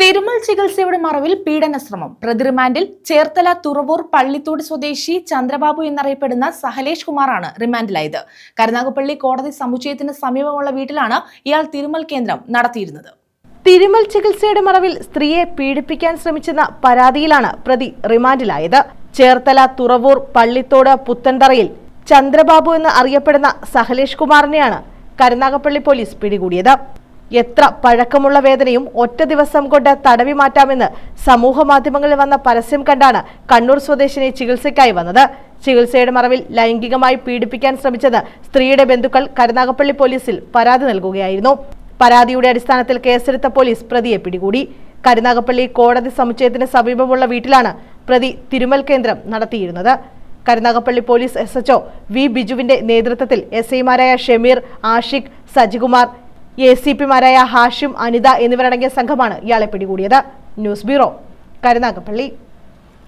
തിരുമൽ ചികിത്സയുടെ മറവിൽ പീഡനശ്രമം. പ്രതിറിമാൻഡിൽ ചേർത്തല തുറവൂർ പള്ളിത്തോട് സ്വദേശി ചന്ദ്രബാബു എന്നറിയപ്പെടുന്ന സഹലേഷ് കുമാറാണ് റിമാൻഡിലായത്. കരുനാഗപ്പള്ളി കോടതി സമുച്ചയത്തിന് സമീപമുള്ള വീട്ടിലാണ് ഇയാൾ തിരുമൽ കേന്ദ്രം നടത്തിയിരുന്നത്. തിരുമൽ ചികിത്സയുടെ മറവിൽ സ്ത്രീയെ പീഡിപ്പിക്കാൻ ശ്രമിച്ചെന്ന പരാതിയിലാണ് പ്രതി റിമാൻഡിലായത്. ചേർത്തല തുറവൂർ പള്ളിത്തോട് പുത്തൻതറയിൽ ചന്ദ്രബാബു എന്ന് അറിയപ്പെടുന്ന സഹലേഷ് കുമാറിനെയാണ് കരുനാഗപ്പള്ളി പോലീസ് പിടികൂടിയത്. എത്ര പഴക്കമുള്ള വേദനയും ഒറ്റ ദിവസം കൊണ്ട് തടവി മാറ്റാമെന്ന് സമൂഹ മാധ്യമങ്ങളിൽ വന്ന പരസ്യം കണ്ടാണ് കണ്ണൂർ സ്വദേശിനി ചികിത്സയ്ക്കായി വന്നത്. ചികിത്സയുടെ മറവിൽ ലൈംഗികമായി പീഡിപ്പിക്കാൻ ശ്രമിച്ചത് സ്ത്രീയുടെ ബന്ധുക്കൾ കരുനാഗപ്പള്ളി പോലീസിൽ പരാതി നൽകുകയായിരുന്നു. പരാതിയുടെ അടിസ്ഥാനത്തിൽ കേസെടുത്ത പോലീസ് പ്രതിയെ പിടികൂടി. കരുനാഗപ്പള്ളി കോടതി സമുച്ചയത്തിന് സമീപമുള്ള വീട്ടിലാണ് പ്രതി തിരുമൽ കേന്ദ്രം നടത്തിയിരുന്നത്. Karunagappally police S HO V ബിജുവിന്റെ നേതൃത്വത്തിൽ എസ് ഐമാരായ ഷമീർ ആഷിഖ് സജികുമാർ എ സി പിമാരായ ഹാഷിം അനിത എന്നിവരടങ്ങിയ സംഘമാണ് ഇയാളെ പിടികൂടിയത്. News bureau Karunagappally.